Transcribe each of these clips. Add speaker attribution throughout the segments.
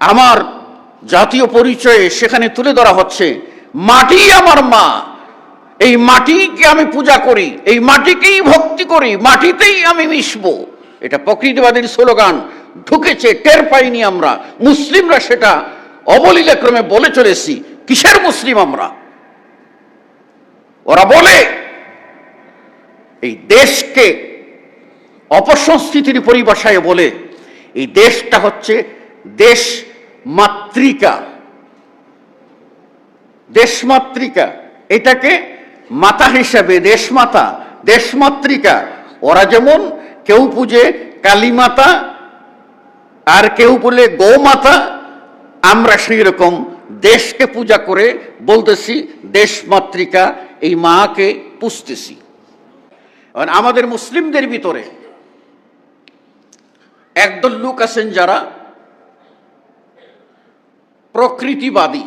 Speaker 1: আমার জাতীয় পরিচয়ে সেখানে তুলে ধরা হচ্ছে, মাটি আমার মা। এই মাটিকে আমি পূজা করি, এই মাটিকেই ভক্তি করি, মাটিতেই আমি মিশব। এটা প্রকৃতিবাদীর স্লোগান, ঢুকেছে, টের পাইনি আমরা। মুসলিমরা সেটা অবলীলাক্রমে বলে চলেছি, কিসের মুসলিম আমরা? ওরা বলে, এই দেশকে অপসংস্কৃতির পরিভাষায় বলে, এই দেশটা হচ্ছে দেশ মাতৃকা। দেশমাতৃকা। এটাকে মাতা হিসাবে দেশমাতা, দেশমাতৃকা। ওরা যেমন কেউ পুজে কালী মাতা আর কেউ বলে গৌমাতা, আমরা সেই রকম দেশকে পূজা করে বলতেছি দেশমাতৃকা, এই মাকে পুষতেছি আমাদের মুসলিমদের ভিতরে একদল লোক আছেন যারা প্রকৃতিবাদী।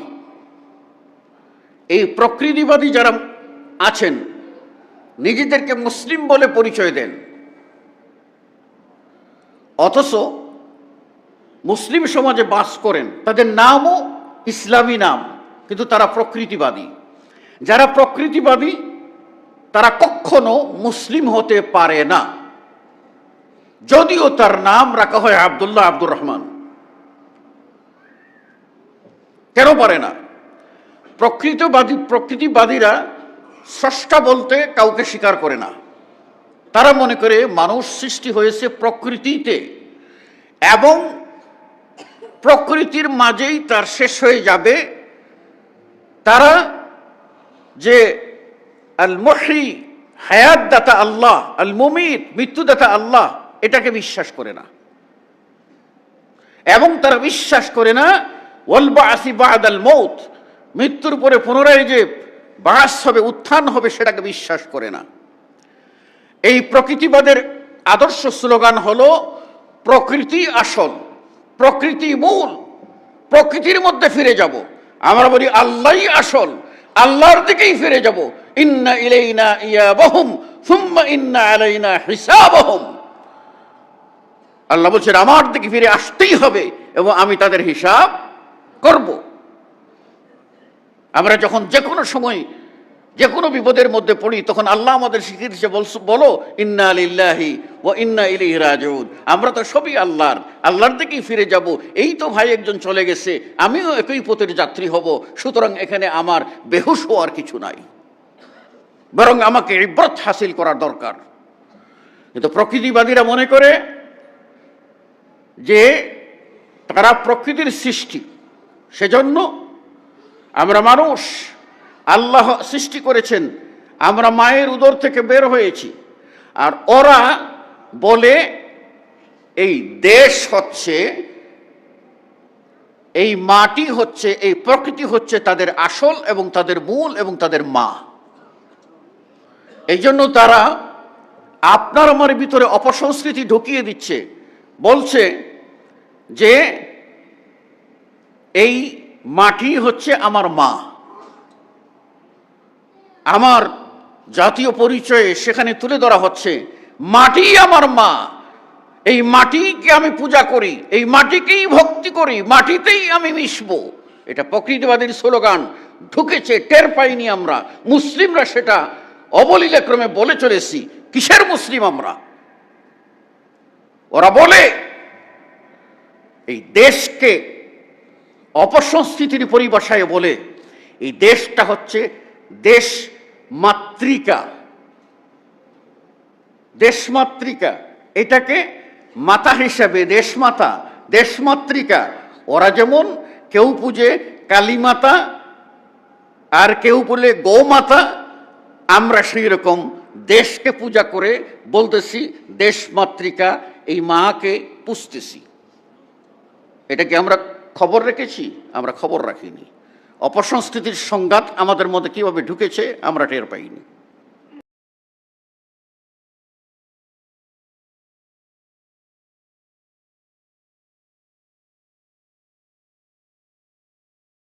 Speaker 1: এই প্রকৃতিবাদী যারা আছেন, নিজেদেরকে মুসলিম বলে পরিচয় দেন। অথচ মুসলিম সমাজে বাস করেন, তাদের নামও ইসলামী নাম, কিন্তু তারা প্রকৃতিবাদী। যারা প্রকৃতিবাদী, তারা কখনো মুসলিম হতে পারে না। যদিও তার নাম রাখা হয় আবদুল্লাহ আব্দুর রহমান। কেন পারে না? প্রকৃতবাদী, প্রকৃতিবাদীরা স্রষ্টা বলতে কাউকে স্বীকার করে না। তারা মনে করে মানুষ সৃষ্টি হয়েছে প্রকৃতিতে এবং প্রকৃতির মাঝেই তার শেষ হয়ে যাবে। তারা যে আল মহি হায়াত দাতা আল্লাহ আল মৃত্যুদাতা আল্লাহ, এটাকে বিশ্বাস করে না। এবং তারা বিশ্বাস করে না ওয়ালবা মৃত্যুর পরে পুনরায় যে বাস হবে, উত্থান হবে, সেটাকে বিশ্বাস করে না। এই প্রকৃতিবাদের আদর্শ স্লোগান হল, প্রকৃতি আসল, প্রকৃতি মূল, প্রকৃতির মধ্যে ফিরে যাব। আমরা বলি, আল্লাহই আসল, আল্লাহর দিকেই ফিরে যাব। ইন্না ইলাইনা ইয়াবাহুম, সুম্মা ইন্না আলাইনা হিসাবাহুম। আল্লাহ বলছেন, আমার দিকে ফিরে আসতেই হবে এবং আমি তাদের হিসাব করব। আমরা যখন যে কোনো সময় যে কোনো বিপদের মধ্যে পড়ি, তখন আল্লাহ আমাদের শিখিয়ে দিচ্ছে বলছ- বলো, ইন্না আলিল্লাহি ও ইন্না ইলাইহি রাজিউন। আমরা তো সবই আল্লাহর। আল্লাহর দিকেই ফিরে যাব। এই তো ভাই একজন চলে গেছে, আমিও একই পথের যাত্রী হব, সুতরাং এখানে আমার বেহুশ হওয়ার কিছু নাই। বরং আমাকে ইব্রত হাসিল করার দরকার। কিন্তু প্রকৃতিবাদীরা মনে করে যে তারা প্রকৃতির সৃষ্টি। সেজন্য আমরা মানুষ, আল্লাহ সৃষ্টি করেছেন, আমরা মায়ের উদর থেকে বের হয়েছি। আর ওরা বলে, এই দেশ হচ্ছে, এই মাটি হচ্ছে, এই প্রকৃতি হচ্ছে তাদের আসল এবং তাদের মূল এবং তাদের মা। এই জন্য তারা আপনার আমার ভিতরে অপসংস্কৃতি ঢুকিয়ে দিচ্ছে। বলছে যে এই মাটি হচ্ছে আমার মা। আমার জাতীয় পরিচয়ে সেখানে তুলে ধরা হচ্ছে, মাটি আমার মা। এই মাটিকে আমি পূজা করি, এই মাটিকেই ভক্তি করি, মাটিতেই আমি মিশব। এটা প্রকৃতিবাদীর স্লোগান, ঢুকেছে, টের পাইনি আমরা। মুসলিমরা সেটা অবলীলাক্রমে বলে চলেছি, কিসের মুসলিম আমরা? ওরা বলে, এই দেশকে অপসংস্কৃতির পরিভাষায় বলে, এই দেশটা হচ্ছে দেশ মাতৃকা। দেশমাতৃকা এটাকে মাতা হিসাবে দেশমাতা দেশমাতৃকা ওরা যেমন কেউ পুজে কালী মাতা, আর কেউ বলে গৌমাতা আমরা সেই রকম দেশকে পূজা করে বলতেছি দেশমাতৃকা এই মাকে পুষতেছি এটা কি আমরা খবর রেখেছি আমরা খবর রাখিনি। অপসংস্কৃতির সংঘাত আমাদের মধ্যে কীভাবে ঢুকেছে আমরা টের পাইনি।